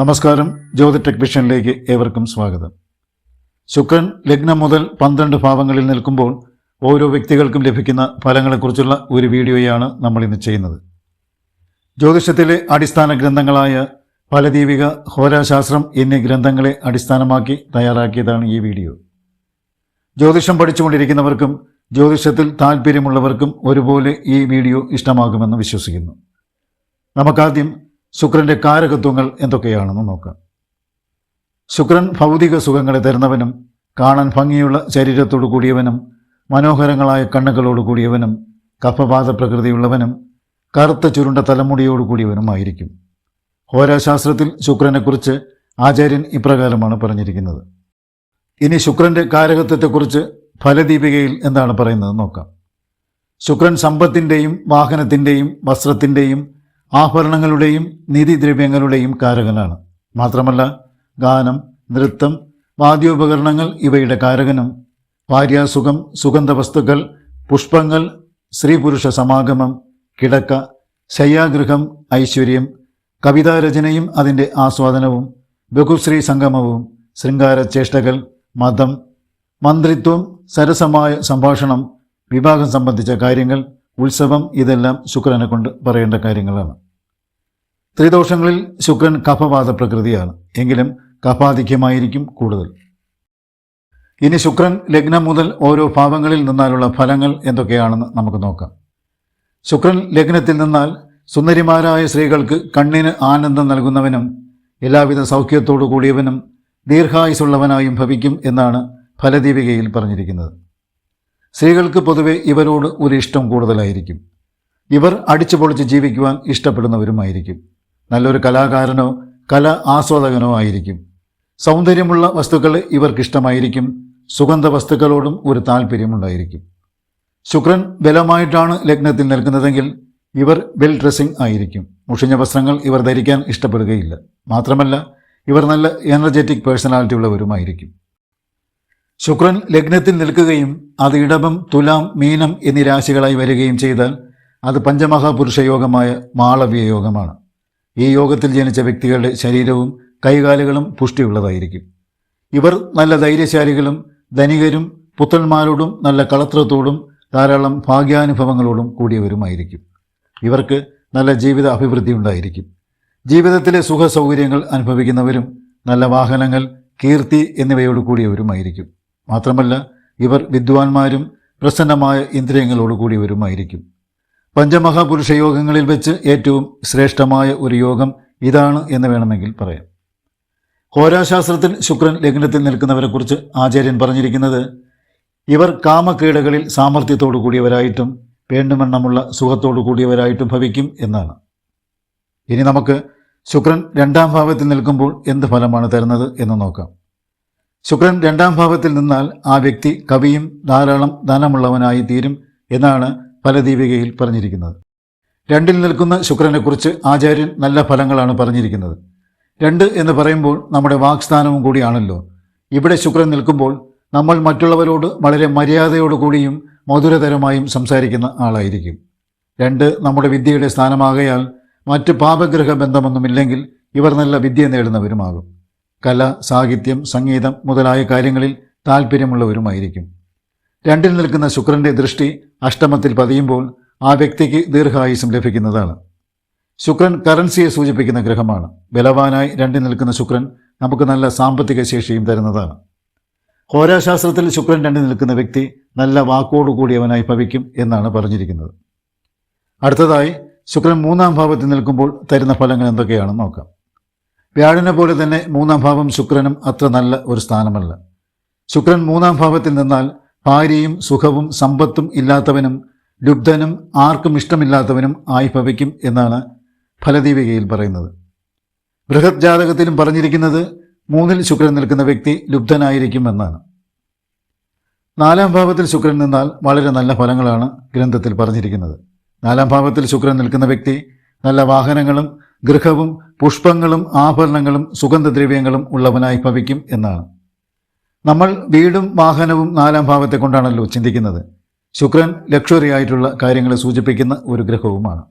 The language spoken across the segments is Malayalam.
നമസ്കാരം. ജ്യോതി ടെക്നീഷ്യനിലേക്ക് ഏവർക്കും സ്വാഗതം. ശുക്രൻ ലഗ്നം മുതൽ പന്ത്രണ്ട് ഭാവങ്ങളിൽ നിൽക്കുമ്പോൾ ഓരോ വ്യക്തികൾക്കും ലഭിക്കുന്ന ഫലങ്ങളെക്കുറിച്ചുള്ള ഒരു വീഡിയോയാണ് നമ്മൾ ഇന്ന് ചെയ്യുന്നത്. ജ്യോതിഷത്തിലെ അടിസ്ഥാന ഗ്രന്ഥങ്ങളായ ഫലദീപിക ഹോരാശാസ്ത്രം എന്നീ ഗ്രന്ഥങ്ങളെ അടിസ്ഥാനമാക്കി തയ്യാറാക്കിയതാണ് ഈ വീഡിയോ. ജ്യോതിഷം പഠിച്ചുകൊണ്ടിരിക്കുന്നവർക്കും ജ്യോതിഷത്തിൽ താല്പര്യമുള്ളവർക്കും ഒരുപോലെ ഈ വീഡിയോ ഇഷ്ടമാകുമെന്ന് വിശ്വസിക്കുന്നു. നമുക്കാദ്യം ശുക്രന്റെ കാരകത്വങ്ങൾ എന്തൊക്കെയാണെന്ന് നോക്കാം. ശുക്രൻ ഭൗതിക സുഖങ്ങളെ തരുന്നവനും കാണാൻ ഭംഗിയുള്ള ശരീരത്തോടു കൂടിയവനും മനോഹരങ്ങളായ കണ്ണുകളോട് കൂടിയവനും കഫപാത പ്രകൃതിയുള്ളവനും കറുത്ത ചുരുണ്ട തലമുടിയോട് കൂടിയവനുമായിരിക്കും. ഹോരാശാസ്ത്രത്തിൽ ശുക്രനെക്കുറിച്ച് ആചാര്യൻ ഇപ്രകാരമാണ് പറഞ്ഞിരിക്കുന്നത്. ഇനി ശുക്രന്റെ കാരകത്വത്തെക്കുറിച്ച് ഫലദീപികയിൽ എന്താണ് പറയുന്നത് നോക്കാം. ശുക്രൻ സമ്പത്തിന്റെയും വാഹനത്തിന്റെയും വസ്ത്രത്തിന്റെയും ആഭരണങ്ങളുടെയും നിധിദ്രവ്യങ്ങളുടെയും കാരകനാണ്. മാത്രമല്ല ഗാനം നൃത്തം വാദ്യോപകരണങ്ങൾ ഇവയുടെ കാരകനും. ഭാര്യാസുഖം സുഗന്ധവസ്തുക്കൾ പുഷ്പങ്ങൾ സ്ത്രീ പുരുഷ സമാഗമം കിടക്ക ശയ്യാഗൃഹം ഐശ്വര്യം കവിതാരചനയും അതിന്റെ ആസ്വാദനവും ബഹുശ്രീ സംഗമവും ശൃംഗാര ചേഷ്ടകൾ മതം മന്ത്രിത്വം സരസമായ സംഭാഷണം വിവാഹം സംബന്ധിച്ച കാര്യങ്ങൾ ഉത്സവം ഇതെല്ലാം ശുക്രനെ കൊണ്ട് പറയേണ്ട കാര്യങ്ങളാണ്. ത്രിദോഷങ്ങളിൽ ശുക്രൻ കഫവാദ പ്രകൃതിയാണ് എങ്കിലും കഫാധിക്യമായിരിക്കും കൂടുതൽ. ഇനി ശുക്രൻ ലഗ്നം മുതൽ ഓരോ ഭാവങ്ങളിൽ നിന്നാലുള്ള ഫലങ്ങൾ എന്തൊക്കെയാണെന്ന് നമുക്ക് നോക്കാം. ശുക്രൻ ലഗ്നത്തിൽ നിന്നാൽ സുന്ദരിമാരായ സ്ത്രീകൾക്ക് കണ്ണിന് ആനന്ദം നൽകുന്നവനും എല്ലാവിധ സൗഖ്യത്തോടു കൂടിയവനും ദീർഘായുസുള്ളവനായും ഭവിക്കും എന്നാണ് ഫലദീപികയിൽ പറഞ്ഞിരിക്കുന്നത്. സ്ത്രീകൾക്ക് പൊതുവെ ഇവരോട് ഒരു ഇഷ്ടം കൂടുതലായിരിക്കും. ഇവർ അടിച്ചു പൊളിച്ച് ജീവിക്കുവാൻ ഇഷ്ടപ്പെടുന്നവരുമായിരിക്കും. നല്ലൊരു കലാകാരനോ കല ആസ്വാദകനോ ആയിരിക്കും. സൗന്ദര്യമുള്ള വസ്തുക്കൾ ഇവർക്കിഷ്ടമായിരിക്കും. സുഗന്ധ വസ്തുക്കളോടും ഒരു താല്പര്യമുണ്ടായിരിക്കും ശുക്രൻ ബലമായിട്ടാണ് ലഗ്നത്തിൽ നിൽക്കുന്നതെങ്കിൽ ഇവർ വെൽ ഡ്രസ്സിംഗ് ആയിരിക്കും. മുഷിഞ്ഞ വസ്ത്രങ്ങൾ ഇവർ ധരിക്കാൻ ഇഷ്ടപ്പെടുകയില്ല. മാത്രമല്ല ഇവർ നല്ല എനർജറ്റിക് പേഴ്സണാലിറ്റി ഉള്ളവരുമായിരിക്കും. ശുക്രൻ ലഗ്നത്തിൽ നിൽക്കുകയും അത് ഇടവം തുലാം മീനം എന്നീ രാശികളായി വരികയും ചെയ്താൽ അത് പഞ്ചമഹാപുരുഷ യോഗമായ മാളവ്യ യോഗമാണ്. ഈ യോഗത്തിൽ ജനിച്ച വ്യക്തികളുടെ ശരീരവും കൈകാലുകളും പുഷ്ടിയുള്ളതായിരിക്കും. ഇവർ നല്ല ധൈര്യശാലികളും ധനികരും പുത്രന്മാരോടും നല്ല കളത്രത്തോടും ധാരാളം ഭാഗ്യാനുഭവങ്ങളോടും കൂടിയവരുമായിരിക്കും. ഇവർക്ക് നല്ല ജീവിത അഭിവൃദ്ധി ഉണ്ടായിരിക്കും. ജീവിതത്തിലെ സുഖ സൗകര്യങ്ങൾ അനുഭവിക്കുന്നവരും നല്ല വാഹനങ്ങൾ കീർത്തി എന്നിവയോട് കൂടിയവരുമായിരിക്കും. മാത്രമല്ല ഇവർ വിദ്വാൻമാരും പ്രസന്നമായ ഇന്ദ്രിയങ്ങളോട് കൂടിയവരുമായിരിക്കും പഞ്ചമഹാപുരുഷ യോഗങ്ങളിൽ വെച്ച് ഏറ്റവും ശ്രേഷ്ഠമായ ഒരു യോഗം ഇതാണ് എന്ന് വേണമെങ്കിൽ പറയാം. ഹോരാശാസ്ത്രത്തിൽ ശുക്രൻ ലഗ്നത്തിൽ നിൽക്കുന്നവരെക്കുറിച്ച് ആചാര്യൻ പറഞ്ഞിരിക്കുന്നത് ഇവർ കാമക്രീഡകളിൽ സാമർഥ്യത്തോടു കൂടിയവരായിട്ടും വേണ്ടുമെണ്ണമുള്ള സുഖത്തോടു കൂടിയവരായിട്ടും ഭവിക്കും എന്നാണ്. ഇനി നമുക്ക് ശുക്രൻ രണ്ടാം ഭാവത്തിൽ നിൽക്കുമ്പോൾ എന്ത് ഫലമാണ് തരുന്നത് എന്ന് നോക്കാം. ശുക്രൻ രണ്ടാം ഭാവത്തിൽ നിന്നാൽ ആ വ്യക്തി കവിയും ധാരാളം ധനമുള്ളവനായി തീരും എന്നാണ് പല ദീപികയിൽ പറഞ്ഞിരിക്കുന്നത്. രണ്ടിൽ നിൽക്കുന്ന ശുക്രനെക്കുറിച്ച് ആചാര്യൻ നല്ല ഫലങ്ങളാണ് പറഞ്ഞിരിക്കുന്നത്. രണ്ട് എന്ന് പറയുമ്പോൾ നമ്മുടെ വാക്സ്ഥാനവും കൂടിയാണല്ലോ. ഇവിടെ ശുക്രൻ നിൽക്കുമ്പോൾ നമ്മൾ മറ്റുള്ളവരോട് വളരെ മര്യാദയോടുകൂടിയും മധുരതരമായും സംസാരിക്കുന്ന ആളായിരിക്കും. രണ്ട് നമ്മുടെ വിദ്യയുടെ സ്ഥാനമാകയാൽ മറ്റ് പാപഗ്രഹ ബന്ധമൊന്നുമില്ലെങ്കിൽ ഇവർ നല്ല വിദ്യ നേടുന്നവരുമാകും. കല സാഹിത്യം സംഗീതം മുതലായ കാര്യങ്ങളിൽ താല്പര്യമുള്ളവരുമായിരിക്കും രണ്ടിൽ നിൽക്കുന്ന ശുക്രന്റെ ദൃഷ്ടി അഷ്ടമത്തിൽ പതിയുമ്പോൾ ആ വ്യക്തിക്ക് ദീർഘായുസം ലഭിക്കുന്നതാണ്. ശുക്രൻ കറൻസിയെ സൂചിപ്പിക്കുന്ന ഗ്രഹമാണ്. ബലവാനായി രണ്ടിൽ നിൽക്കുന്ന ശുക്രൻ നമുക്ക് നല്ല സാമ്പത്തിക ശേഷിയും തരുന്നതാണ്. ഹോരാശാസ്ത്രത്തിൽ ശുക്രൻ രണ്ടിൽ നിൽക്കുന്ന വ്യക്തി നല്ല വാക്കോടു കൂടിയവനായി ഭവിക്കും എന്നാണ് പറഞ്ഞിരിക്കുന്നത്. അടുത്തതായി ശുക്രൻ മൂന്നാം ഭാവത്തിൽ നിൽക്കുമ്പോൾ തരുന്ന ഫലങ്ങൾ എന്തൊക്കെയാണെന്ന് നോക്കാം. വ്യാഴനെ പോലെ തന്നെ മൂന്നാം ഭാവം ശുക്രനും അത്ര നല്ല ഒരു സ്ഥാനമല്ല. ശുക്രൻ മൂന്നാം ഭാവത്തിൽ നിന്നാൽ ഭാര്യയും സുഖവും സമ്പത്തും ഇല്ലാത്തവനും ലുബ്ധനും ആർക്കും ഇഷ്ടമില്ലാത്തവനും ആയി ഭവിക്കും എന്നാണ് ഫലദീപികയിൽ പറയുന്നത്. ബൃഹത് ജാതകത്തിലും പറഞ്ഞിരിക്കുന്നത് മൂന്നിൽ ശുക്രൻ നിൽക്കുന്ന വ്യക്തി ലുബ്ധനായിരിക്കും എന്നാണ്. നാലാം ഭാവത്തിൽ ശുക്രൻ നിന്നാൽ വളരെ നല്ല ഫലങ്ങളാണ് ഗ്രന്ഥത്തിൽ പറഞ്ഞിരിക്കുന്നത്. നാലാം ഭാവത്തിൽ ശുക്രൻ നിൽക്കുന്ന വ്യക്തി നല്ല വാഹനങ്ങളും ഗൃഹവും പുഷ്പങ്ങളും ആഭരണങ്ങളും സുഗന്ധദ്രവ്യങ്ങളും ഉള്ളവനായി ഭവിക്കും എന്നാണ്. നമ്മൾ വീടും വാഹനവും നാലാം ഭാവത്തെ കൊണ്ടാണല്ലോ ചിന്തിക്കുന്നത്. ശുക്രൻ ലക്ഷറി ആയിട്ടുള്ള കാര്യങ്ങളെ സൂചിപ്പിക്കുന്ന ഒരു ഗ്രഹവുമാണ്.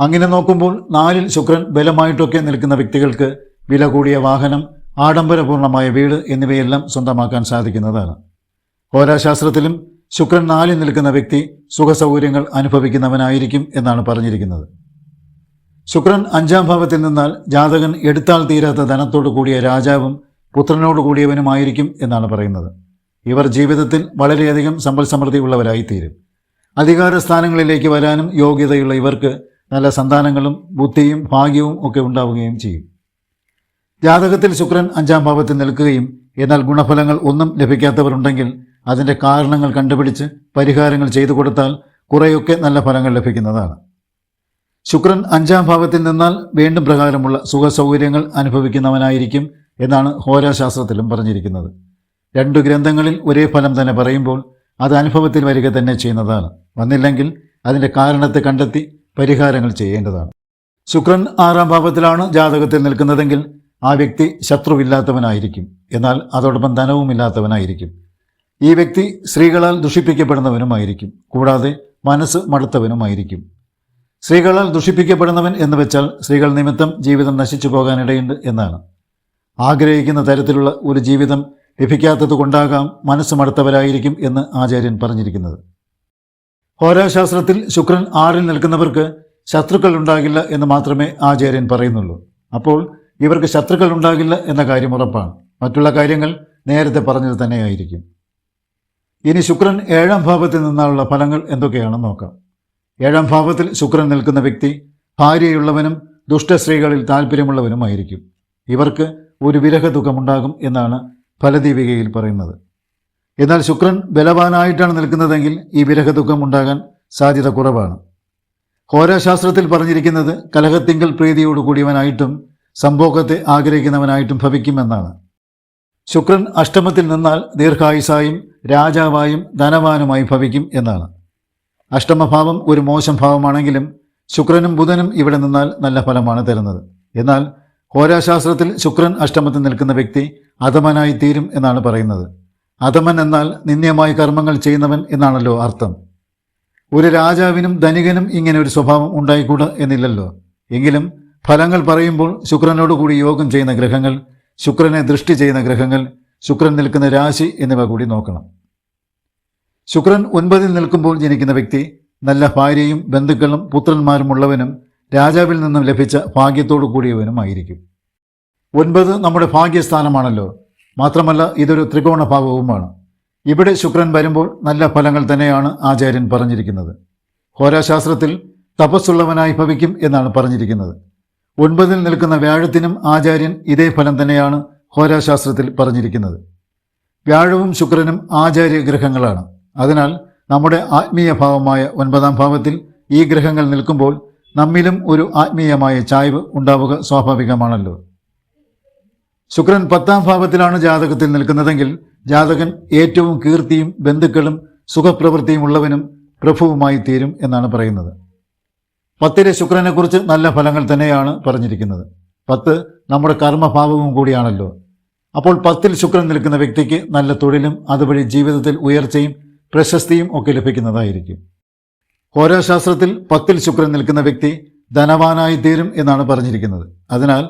അങ്ങനെ നോക്കുമ്പോൾ നാലിൽ ശുക്രൻ ബലമായിട്ടൊക്കെ നിൽക്കുന്ന വ്യക്തികൾക്ക് വില കൂടിയ വാഹനം ആഡംബരപൂർണമായ വീട് എന്നിവയെല്ലാം സ്വന്തമാക്കാൻ സാധിക്കുന്നതാണ്. ഹോരാശാസ്ത്രത്തിലും ശുക്രൻ നാലിൽ നിൽക്കുന്ന വ്യക്തി സുഖസൗകര്യങ്ങൾ അനുഭവിക്കുന്നവനായിരിക്കും എന്നാണ് പറഞ്ഞിരിക്കുന്നത്. ശുക്രൻ അഞ്ചാം ഭാവത്തിൽ നിന്നാൽ ജാതകൻ എടുത്താൽ തീരാത്ത ധനത്തോടു കൂടിയ രാജാവും പുത്രനോട് കൂടിയവനുമായിരിക്കും എന്നാണ് പറയുന്നത്. ഇവർ ജീവിതത്തിൽ വളരെയധികം സമ്പൽ സമൃദ്ധിയുള്ളവരായിത്തീരും അധികാര സ്ഥാനങ്ങളിലേക്ക് വരാനും യോഗ്യതയുള്ള ഇവർക്ക് നല്ല സന്താനങ്ങളും ബുദ്ധിയും ഭാഗ്യവും ഒക്കെ ഉണ്ടാവുകയും ചെയ്യും. ജാതകത്തിൽ ശുക്രൻ അഞ്ചാം ഭാവത്തിൽ നിൽക്കുകയും എന്നാൽ ഗുണഫലങ്ങൾ ഒന്നും ലഭിക്കാത്തവരുണ്ടെങ്കിൽ അതിന്റെ കാരണങ്ങൾ കണ്ടുപിടിച്ച് പരിഹാരങ്ങൾ ചെയ്തു കൊടുത്താൽ കുറേയൊക്കെ നല്ല ഫലങ്ങൾ ലഭിക്കുന്നതാണ്. ശുക്രൻ അഞ്ചാം ഭാവത്തിൽ നിന്നാൽ വീണ്ടും പ്രകാരമുള്ള സുഖസൗകര്യങ്ങൾ അനുഭവിക്കുന്നവനായിരിക്കും എന്നാണ് ഹോരാശാസ്ത്രത്തിലും പറഞ്ഞിരിക്കുന്നത്. രണ്ടു ഗ്രന്ഥങ്ങളിൽ ഒരേ ഫലം തന്നെ പറയുമ്പോൾ അത് അനുഭവത്തിൽ വരിക തന്നെ ചെയ്യുന്നതാണ്. വന്നില്ലെങ്കിൽ അതിന്റെ കാരണത്തെ കണ്ടെത്തി പരിഹാരങ്ങൾ ചെയ്യേണ്ടതാണ്. ശുക്രൻ ആറാം ഭാവത്തിലാണ് ജാതകത്തിൽ നിൽക്കുന്നതെങ്കിൽ ആ വ്യക്തി ശത്രുവില്ലാത്തവനായിരിക്കും. എന്നാൽ അതോടൊപ്പം ധനവുമില്ലാത്തവനായിരിക്കും. ഈ വ്യക്തി സ്ത്രീകളാൽ ദുഷിപ്പിക്കപ്പെടുന്നവനുമായിരിക്കും. കൂടാതെ മനസ്സ് മടുത്തവനുമായിരിക്കും. സ്ത്രീകളാൽ ദുഷിപ്പിക്കപ്പെടുന്നവൻ എന്ന് വെച്ചാൽ സ്ത്രീകൾ നിമിത്തം ജീവിതം നശിച്ചു പോകാനിടയുണ്ട് എന്നാണ്. ആഗ്രഹിക്കുന്ന തരത്തിലുള്ള ഒരു ജീവിതം ലഭിക്കാത്തത് കൊണ്ടാകാം മനസ്സ് മടുത്തവരായിരിക്കും എന്ന് ആചാര്യൻ പറഞ്ഞിരിക്കുന്നത്. ഹോരാശാസ്ത്രത്തിൽ ശുക്രൻ ആറിൽ നിൽക്കുന്നവർക്ക് ശത്രുക്കൾ ഉണ്ടാകില്ല എന്ന് മാത്രമേ ആചാര്യൻ പറയുന്നുള്ളൂ. അപ്പോൾ ഇവർക്ക് ശത്രുക്കൾ ഉണ്ടാകില്ല എന്ന കാര്യം ഉറപ്പാണ്. മറ്റുള്ള കാര്യങ്ങൾ നേരത്തെ പറഞ്ഞത് തന്നെയായിരിക്കും. ഇനി ശുക്രൻ ഏഴാം ഭാവത്തിൽ നിന്നുള്ള ഫലങ്ങൾ എന്തൊക്കെയാണെന്ന് നോക്കാം. ഏഴാം ഭാവത്തിൽ ശുക്രൻ നിൽക്കുന്ന വ്യക്തി ഭാര്യയുള്ളവനും ദുഷ്ടസ്ത്രീകളിൽ താല്പര്യമുള്ളവനുമായിരിക്കും. ഇവർക്ക് ഒരു വിരഹ ദുഃഖമുണ്ടാകും എന്നാണ് ഫലദീപികയിൽ പറയുന്നത്. എന്നാൽ ശുക്രൻ ബലവാനായിട്ടാണ് നിൽക്കുന്നതെങ്കിൽ ഈ വിരഹ ദുഃഖം ഉണ്ടാകാൻ സാധ്യത കുറവാണ്. ഹോരാശാസ്ത്രത്തിൽ പറഞ്ഞിരിക്കുന്നത് കലഹത്തിങ്കൽ പ്രീതിയോട് കൂടിയവനായിട്ടും സംഭോഗത്തെ ആഗ്രഹിക്കുന്നവനായിട്ടും ഭവിക്കുമെന്നാണ്. ശുക്രൻ അഷ്ടമത്തിൽ നിന്നാൽ ദീർഘായുസായും രാജാവായും ധനവാനുമായി ഭവിക്കും എന്നാണ്. അഷ്ടമഭാവം ഒരു മോശം ഭാവമാണെങ്കിലും ശുക്രനും ബുധനും ഇവിടെ നിന്നാൽ നല്ല ഫലമാണ് തരുന്നത്. എന്നാൽ ഹോരാശാസ്ത്രത്തിൽ ശുക്രൻ അഷ്ടമത്തിൽ നിൽക്കുന്ന വ്യക്തി അധമനായി തീരും എന്നാണ് പറയുന്നത്. അധമൻ എന്നാൽ നിന്ദ്യമായ കർമ്മങ്ങൾ ചെയ്യുന്നവൻ എന്നാണല്ലോ അർത്ഥം. ഒരു രാജാവിനും ധനികനും ഇങ്ങനെ ഒരു സ്വഭാവം ഉണ്ടായിക്കൂട എന്നില്ലല്ലോ. എങ്കിലും ഫലങ്ങൾ പറയുമ്പോൾ ശുക്രനോടുകൂടി യോഗം ചെയ്യുന്ന ഗ്രഹങ്ങൾ ശുക്രനെ ദൃഷ്ടി ചെയ്യുന്ന ഗ്രഹങ്ങൾ ശുക്രൻ നിൽക്കുന്ന രാശി എന്നിവ കൂടി നോക്കണം. ശുക്രൻ ഒൻപതിൽ നിൽക്കുമ്പോൾ ജനിക്കുന്ന വ്യക്തി നല്ല ഭാര്യയും ബന്ധുക്കളും പുത്രന്മാരും ഉള്ളവനും രാജാവിൽ നിന്നും ലഭിച്ച ഭാഗ്യത്തോടു കൂടിയവനുമായിരിക്കും. ഒൻപത് നമ്മുടെ ഭാഗ്യസ്ഥാനമാണല്ലോ. മാത്രമല്ല ഇതൊരു ത്രികോണ ഭാവവുമാണ് ഇവിടെ ശുക്രൻ വരുമ്പോൾ നല്ല ഫലങ്ങൾ തന്നെയാണ് ആചാര്യൻ പറഞ്ഞിരിക്കുന്നത്. ഹോരാശാസ്ത്രത്തിൽ തപസ്സുള്ളവനായി ഭവിക്കും എന്നാണ് പറഞ്ഞിരിക്കുന്നത്. ഒൻപതിൽ നിൽക്കുന്ന വ്യാഴത്തിനും ആചാര്യൻ ഇതേ ഫലം തന്നെയാണ് ഹോരാശാസ്ത്രത്തിൽ പറഞ്ഞിരിക്കുന്നത്. വ്യാഴവും ശുക്രനും ആചാര്യ ഗ്രഹങ്ങളാണ് അതിനാൽ നമ്മുടെ ആത്മീയ ഭാവമായ ഒൻപതാം ഭാവത്തിൽ ഈ ഗ്രഹങ്ങൾ നിൽക്കുമ്പോൾ നമ്മിലും ഒരു ആത്മീയമായ ചായ്വ് ഉണ്ടാവുക സ്വാഭാവികമാണല്ലോ. ശുക്രൻ പത്താം ഭാവത്തിലാണ് ജാതകത്തിൽ നിൽക്കുന്നതെങ്കിൽ ജാതകൻ ഏറ്റവും കീർത്തിയും ബന്ധുക്കളും സുഖപ്രവൃത്തിയും ഉള്ളവനും പ്രഭുവുമായി തീരും എന്നാണ് പറയുന്നത്. പത്തിലെ ശുക്രനെക്കുറിച്ച് നല്ല ഫലങ്ങൾ തന്നെയാണ് പറഞ്ഞിരിക്കുന്നത്. പത്ത് നമ്മുടെ കർമ്മഭാവവും കൂടിയാണല്ലോ. അപ്പോൾ പത്തിൽ ശുക്രൻ നിൽക്കുന്ന വ്യക്തിക്ക് നല്ല തൊഴിലും അതുവഴി ജീവിതത്തിൽ ഉയർച്ചയും പ്രശസ്തിയും ഒക്കെ ലഭിക്കുന്നതായിരിക്കും. ഹോരാശാസ്ത്രത്തിൽ പത്തിൽ ശുക്രൻ നിൽക്കുന്ന വ്യക്തി ധനവാനായി തീരും എന്നാണ് പറഞ്ഞിരിക്കുന്നത്. അതിനാൽ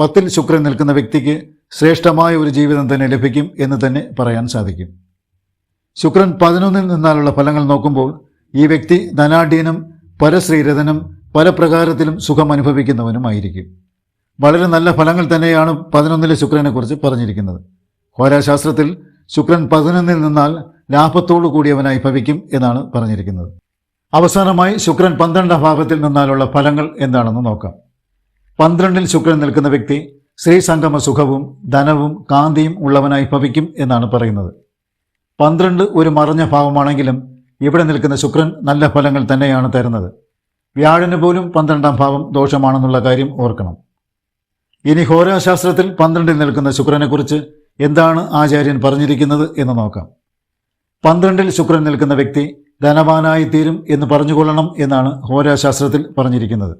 പത്തിൽ ശുക്രൻ നിൽക്കുന്ന വ്യക്തിക്ക് ശ്രേഷ്ഠമായ ഒരു ജീവിതം തന്നെ ലഭിക്കും എന്ന് തന്നെ പറയാൻ സാധിക്കും. ശുക്രൻ പതിനൊന്നിൽ നിന്നാലുള്ള ഫലങ്ങൾ നോക്കുമ്പോൾ ഈ വ്യക്തി ധനാഢ്യനും പരശ്രീരഥനും പല പ്രകാരത്തിലും സുഖം അനുഭവിക്കുന്നവനുമായിരിക്കും. വളരെ നല്ല ഫലങ്ങൾ തന്നെയാണ് പതിനൊന്നിലെ ശുക്രനെക്കുറിച്ച് പറഞ്ഞിരിക്കുന്നത്. ഹോരാശാസ്ത്രത്തിൽ ശുക്രൻ പതിനൊന്നിൽ നിന്നാൽ ലാഭത്തോടു കൂടിയവനായി ഭവിക്കും എന്നാണ് പറഞ്ഞിരിക്കുന്നത്. അവസാനമായി ശുക്രൻ പന്ത്രണ്ടാം ഭാവത്തിൽ നിന്നാലുള്ള ഫലങ്ങൾ എന്താണെന്ന് നോക്കാം. പന്ത്രണ്ടിൽ ശുക്രൻ നിൽക്കുന്ന വ്യക്തി ശ്രീസംഗമ സുഖവും ധനവും കാന്തിയും ഉള്ളവനായി ഭവിക്കും എന്നാണ് പറയുന്നത്. പന്ത്രണ്ട് ഒരു മറഞ്ഞ ഭാവമാണെങ്കിലും ഇവിടെ നിൽക്കുന്ന ശുക്രൻ നല്ല ഫലങ്ങൾ തന്നെയാണ് തരുന്നത്. വ്യാഴന് പോലും പന്ത്രണ്ടാം ഭാവം ദോഷമാണെന്നുള്ള കാര്യം ഓർക്കണം. ഇനി ഹോരാശാസ്ത്രത്തിൽ പന്ത്രണ്ടിൽ നിൽക്കുന്ന ശുക്രനെക്കുറിച്ച് എന്താണ് ആചാര്യൻ പറഞ്ഞിരിക്കുന്നത് എന്ന് നോക്കാം. പന്ത്രണ്ടിൽ ശുക്രൻ നിൽക്കുന്ന വ്യക്തി ധനവാനായി തീരും എന്ന് പറഞ്ഞുകൊള്ളണം എന്നാണ് ഹോരാശാസ്ത്രത്തിൽ പറഞ്ഞിരിക്കുന്നത്.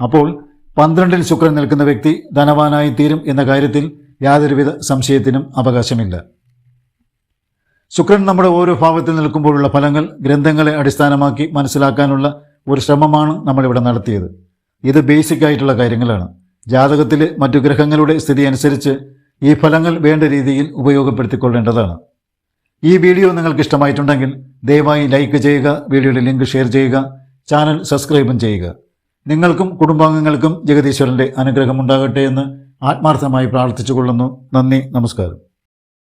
അപ്പോൾ പന്ത്രണ്ടിൽ ശുക്രൻ നിൽക്കുന്ന വ്യക്തി ധനവാനായി തീരും എന്ന കാര്യത്തിൽ യാതൊരുവിധ സംശയത്തിനും അവകാശമില്ല. ശുക്രൻ നമ്മുടെ ഓരോ ഭാവത്തിൽ നിൽക്കുമ്പോഴുള്ള ഫലങ്ങൾ ഗ്രന്ഥങ്ങളെ അടിസ്ഥാനമാക്കി മനസ്സിലാക്കാനുള്ള ഒരു ശ്രമമാണ് നമ്മളിവിടെ നടത്തിയത്. ഇത് ബേസിക് ആയിട്ടുള്ള കാര്യങ്ങളാണ്. ജാതകത്തിലെ മറ്റു ഗ്രഹങ്ങളുടെ സ്ഥിതി അനുസരിച്ച് ഈ ഫലങ്ങൾ വേണ്ട രീതിയിൽ ഉപയോഗപ്പെടുത്തിക്കൊള്ളേണ്ടതാണ്. ഈ വീഡിയോ നിങ്ങൾക്ക് ഇഷ്ടമായിട്ടുണ്ടെങ്കിൽ ദയവായി ലൈക്ക് ചെയ്യുക വീഡിയോയുടെ ലിങ്ക് ഷെയർ ചെയ്യുക ചാനൽ സബ്സ്ക്രൈബും ചെയ്യുക. നിങ്ങൾക്കും കുടുംബാംഗങ്ങൾക്കും ജഗദീശ്വരന്റെ അനുഗ്രഹം ഉണ്ടാകട്ടെ എന്ന് ആത്മാർത്ഥമായി പ്രാർത്ഥിച്ചുകൊള്ളുന്നു. നന്ദി നമസ്കാരം.